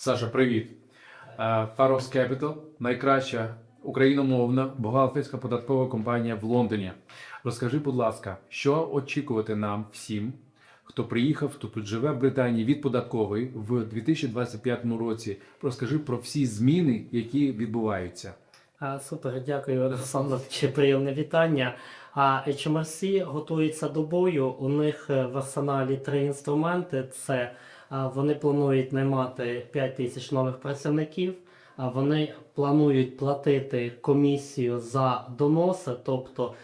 Саша, привіт. Е, Faros Capital – найкраща україномовна бухгалтерська податкова компанія в Лондоні. Розкажи, будь ласка, що очікувати нам всім, хто приїхав, хто живе в Британії від податкової в 2025 році. Розкажи про всі зміни, які відбуваються. Супер, дякую, Олександр. Приємне вітання. А HMRC готується до бою. У них е, в арсеналі три інструменти: це вони планують наймати 5 тисяч нових працівників. Вони планують платити комісію за доноси, тобто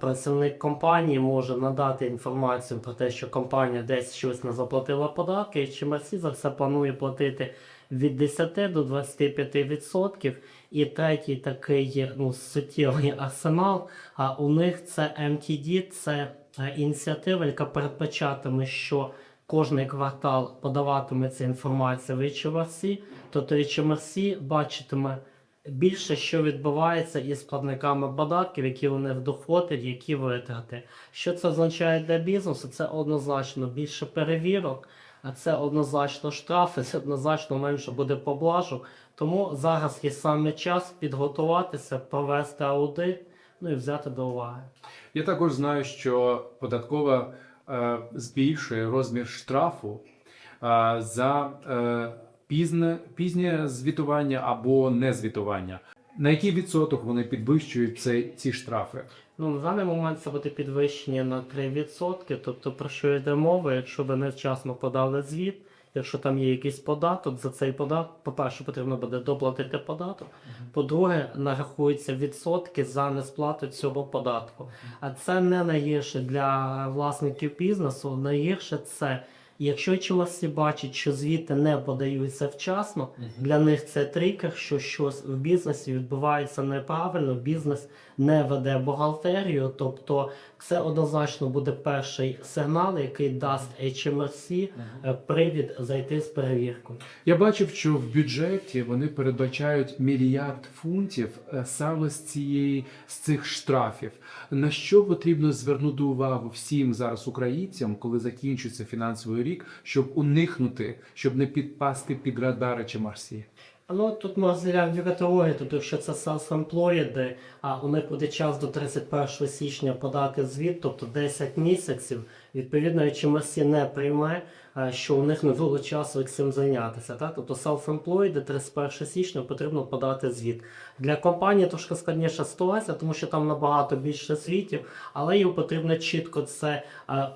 працівник компанії може надати інформацію про те, що компанія десь щось не заплатила податки, і HMRC за це планує платити від 10 до 25%. І третій такий ну, суттєвий арсенал. А у них це MTD, це е, ініціатива, яка передбачатиме, що кожний квартал подаватиметься інформація в HMRC, тобто HMRC бачитиме більше, що відбувається із платниками податків, які вони в доходи, які витрати. Що це означає для бізнесу? Це однозначно більше перевірок. А це однозначно штрафи, це однозначно менше буде поблажок. Тому зараз є саме час підготуватися, провести аудит, ну і взяти до уваги. Я також знаю, що податкова збільшує розмір штрафу е, за е, пізне, пізнє звітування або незвітування. На який відсоток вони підвищують цей, ці штрафи? Ну, на даний момент це буде підвищення на 3%. Тобто, про що йде мова, якщо ви невчасно подали звіт, якщо там є якийсь податок, за цей податок, по-перше, потрібно буде доплатити податок. По-друге, нарахуються відсотки за несплату цього податку. А це не найгірше для власників бізнесу. Найгірше це. Якщо чоловіки бачать, що звіти не подаються вчасно, для них це тригер, що щось в бізнесі відбувається неправильно, бізнес не веде бухгалтерію. Тобто це однозначно буде перший сигнал, який дасть HMRC е, привід зайти з перевіркою. Я бачив, що в бюджеті вони передбачають мільярд фунтів е, саме з цієї з цих штрафів. На що потрібно звернути увагу всім зараз українцям, коли закінчиться фінансовий рік, щоб уникнути, щоб не підпасти під радари чи Марсі? Ну тут ми розділяємо дві категорії. Тобто, якщо це self-employed, а у них буде час до 31 січня подати звіт, тобто 10 місяців. Відповідно, HMRC не прийме, що у них не було часу цим зайнятися. Так? Тобто self-employed 31 січня потрібно подати звіт. Для компанії трошки складніша ситуація, тому що там набагато більше звітів, але їм потрібно чітко це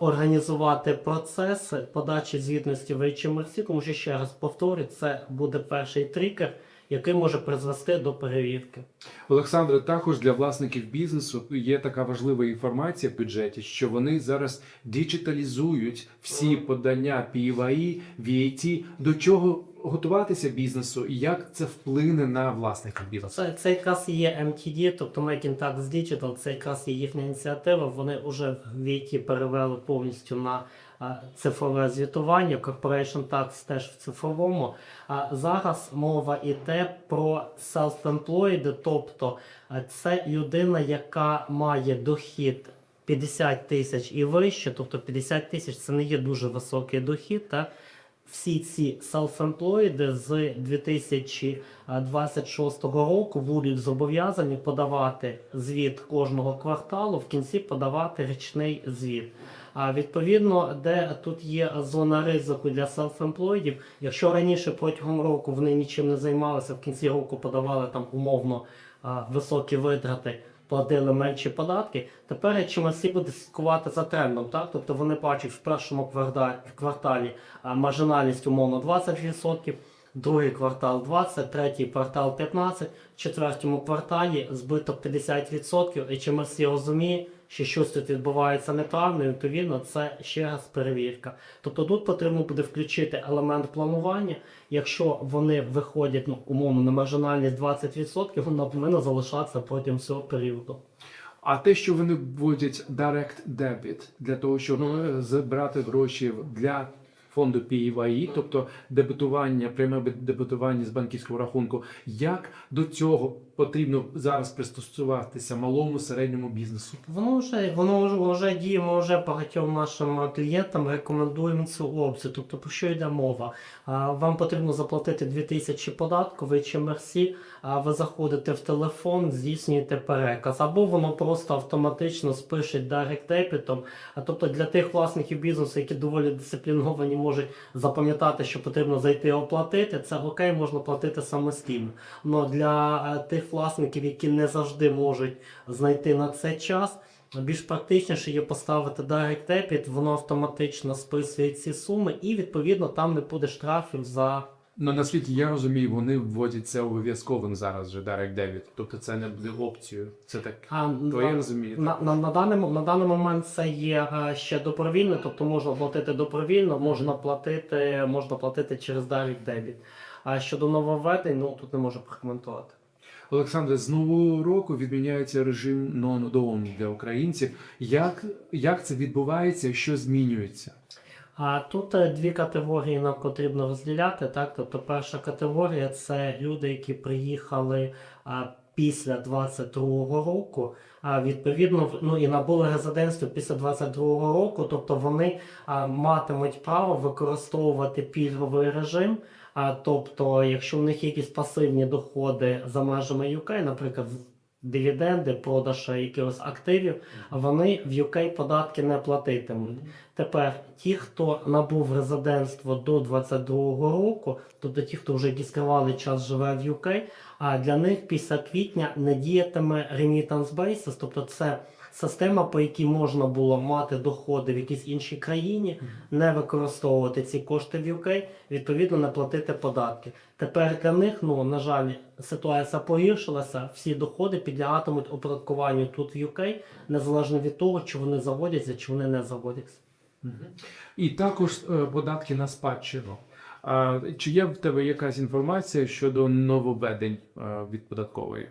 організувати процес подачі звітності в HMRC, тому що ще раз повторю, це буде перший тригер, який може призвести до перевірки. Олександре, також для власників бізнесу є така важлива інформація в бюджеті, що вони зараз діджиталізують всі подання PYE, VAT, до чого готуватися бізнесу і як це вплине на власників бізнесу. Це, це якраз є MTD, тобто Making Tax Digital, це якраз є їхня ініціатива. Вони вже в VT перевели повністю на цифрове звітування. Corporation Tax теж в цифровому. А зараз мова йде про self-employed, тобто це людина, яка має дохід. 50 тисяч і вище, тобто 50 тисяч це не є дуже високий дохід. Та всі ці self-employed з 2026 року будуть зобов'язані подавати звіт кожного кварталу, в кінці подавати річний звіт. А відповідно, де тут є зона ризику для селф-емплойдів, якщо раніше протягом року вони нічим не займалися, в кінці року подавали там умовно високі витрати, платили менші податки. Тепер чимось буде слідкувати за трендом. Так? Тобто вони бачать в першому кварталі, кварталі маржинальність умовно 20%, другий квартал 20%, третій квартал 15%, в четвертому кварталі збиток 50%, і чимось розуміє, що щось тут відбувається неправильно, і відповідно це ще раз перевірка. Тобто тут потрібно буде включити елемент планування. Якщо вони виходять ну, умовно на маржинальність 20%, вона повинна залишатися протягом всього періоду. А те, що вони вводять direct debit для того, щоб ну, забрати гроші для фонду PIVI, тобто дебетування, пряме дебетування з банківського рахунку. Як до цього потрібно зараз пристосуватися малому середньому бізнесу? Воно вже воно вже, діє, ми вже багатьом нашим клієнтам рекомендуємо цю опцію. Тобто про що йде мова? Вам потрібно заплатити 2000 податку, ви чи мерсі, а ви заходите в телефон, здійснюєте переказ, або воно просто автоматично спише директ дебітом. А тобто для тих власників бізнесу, які доволі дисципліновані, можуть запам'ятати, що потрібно зайти оплатити, це окей, можна платити самостійно. Але для е, тих власників, які не завжди можуть знайти на це час. Більш практичніше є поставити Direct Debit, воно автоматично списує ці суми, і відповідно там не буде штрафів за. Ну наскільки я розумію, вони вводять це обов'язковим зараз вже Direct Debit. Тобто це не буде опцією. Це так А, твоє на, розуміє. на, на, на, даний, мо- на даний момент це є е, ще добровільно, тобто можна платити добровільно, можна платити, можна платити через Direct Debit. А щодо нововведень, ну тут не можу прокоментувати. Олександре, з нового року відміняється режим non-down для українців. Як, як це відбувається? Що змінюється? А тут е, дві категорії нам потрібно розділяти. Так, тобто, перша категорія це люди, які приїхали після 22-го року. А відповідно, ну і набули резидентство після 22-го року, тобто вони матимуть право використовувати пільговий режим. А, тобто, якщо в них якісь пасивні доходи за межами UK, наприклад, дивіденди, продаж якихось активів, вони в UK податки не платитимуть. Тепер ті, хто набув резидентство до 22-го року, тобто ті, хто вже скривали час живе в UK, а для них після квітня не діятиме remittance basis, тобто це система, по якій можна було мати доходи в якійсь іншій країні, не використовувати ці кошти в UK, відповідно не платити податки. Тепер для них, ну на жаль, ситуація погіршилася. Всі доходи підлягатимуть оподаткуванню тут в UK, незалежно від того, чи вони заводяться, чи вони не заводяться. І також е, податки на спадщину. А, чи є в тебе якась інформація щодо нововведень е, від податкової?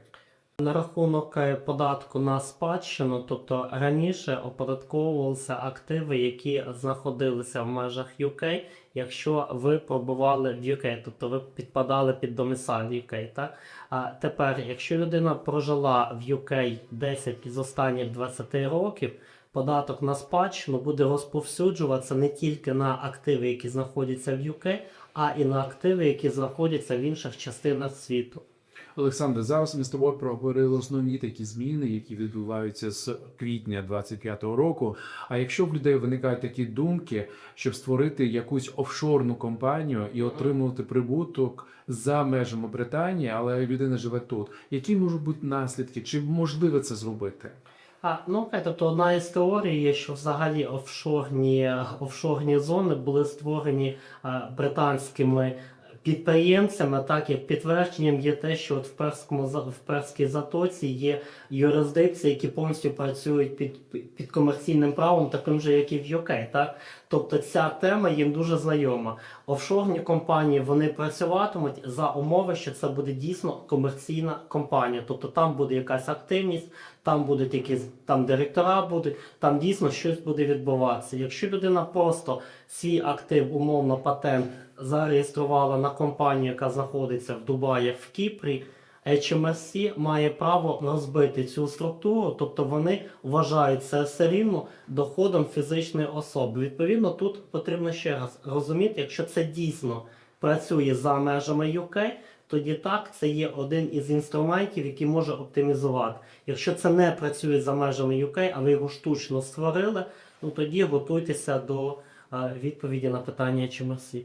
На рахунок е, податку на спадщину, тобто раніше оподатковувалися активи, які знаходилися в межах UK, якщо ви пробували в UK, тобто ви підпадали під домисаль UK. Так? А тепер, якщо людина прожила в UK 10 із останніх 20 років, податок на спадщину буде розповсюджуватися не тільки на активи, які знаходяться в UK, а і на активи, які знаходяться в інших частинах світу. Олександр, зараз ми з тобою проговорили основні такі зміни, які відбуваються з квітня 25-го року. А якщо в людей виникають такі думки, щоб створити якусь офшорну компанію і отримувати прибуток за межами Британії, але людина живе тут, які можуть бути наслідки? Чи можливо це зробити? А, ну тобто одна із теорій що взагалі офшорні, офшорні зони були створені а, британськими підприємцями, так як підтвердженням є те, що от в перському в перській затоці є юрисдикції, які повністю працюють під, під комерційним правом, таким же, як і в UK. Так? Тобто ця тема їм дуже знайома. Офшорні компанії вони працюватимуть за умови, що це буде дійсно комерційна компанія. Тобто там буде якась активність, там будуть якісь там директора будуть, там дійсно щось буде відбуватися. Якщо людина просто свій актив, умовно патент зареєструвала на компанію, яка знаходиться в Дубаї в Кіпрі. HMRC має право розбити цю структуру, тобто вони вважають це все рівно доходом фізичної особи. Відповідно, тут потрібно ще раз розуміти, якщо це дійсно працює за межами UK, тоді так це є один із інструментів, який може оптимізувати. Якщо це не працює за межами UK, а ви його штучно створили, ну тоді готуйтеся до е, відповіді на питання HMRC.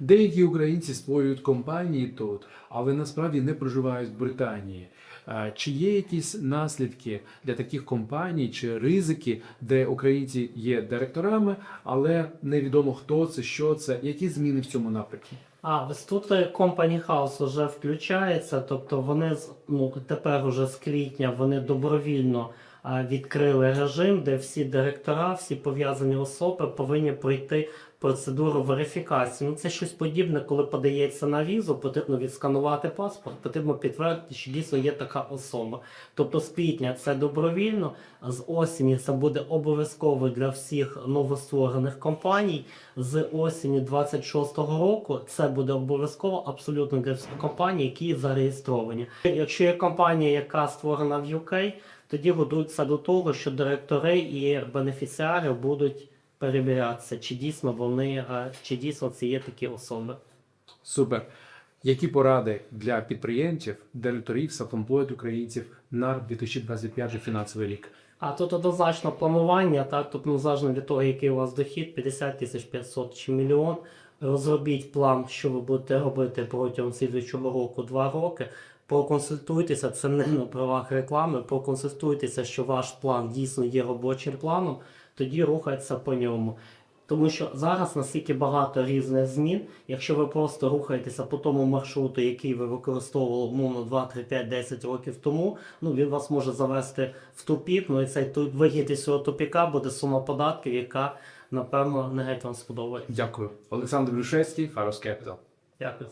Деякі українці створюють компанії тут, але насправді не проживають в Британії. А Чи є якісь наслідки для таких компаній чи ризики, де українці є директорами, але невідомо хто це, що це, які зміни в цьому напрямку? А, ось тут е, Company House вже включається, тобто вони ну, тепер уже з квітня вони добровільно відкрили режим, де всі директора, всі пов'язані особи повинні пройти процедуру верифікації. Ну, це щось подібне, коли подається на візу, потрібно відсканувати паспорт, потрібно підтвердити, що дійсно є така особа. Тобто з квітня це добровільно, з осені це буде обов'язково для всіх новостворених компаній. З осені 26-го року це буде обов'язково абсолютно для всіх компаній, які зареєстровані. Якщо є компанія, яка створена в UK, тоді готуються до того, що директори і бенефіціари будуть перевірятися, чи дійсно вони, чи дійсно це є такі особи. Супер. Які поради для підприємців, директорів, селф-емплойд українців на 2025 фінансовий рік? А тут однозначно планування, так, тут незалежно від того, який у вас дохід, 50 тисяч 500 чи мільйон. Розробіть план, що ви будете робити протягом слідуючого року, два роки. Проконсультуйтеся, це не на правах реклами. Проконсультуйтеся, що ваш план дійсно є робочим планом, тоді рухайтеся по ньому. Тому що зараз настільки багато різних змін, якщо ви просто рухаєтеся по тому маршруту, який ви використовували умовно 2, 3, 5, 10 років тому, ну він вас може завести в тупік. Ну і цей ту- вихід із цього тупіка буде сума податків, яка напевно не геть вам сподобається. Дякую. Олександр Грушевський, Фарос Capital. Дякую.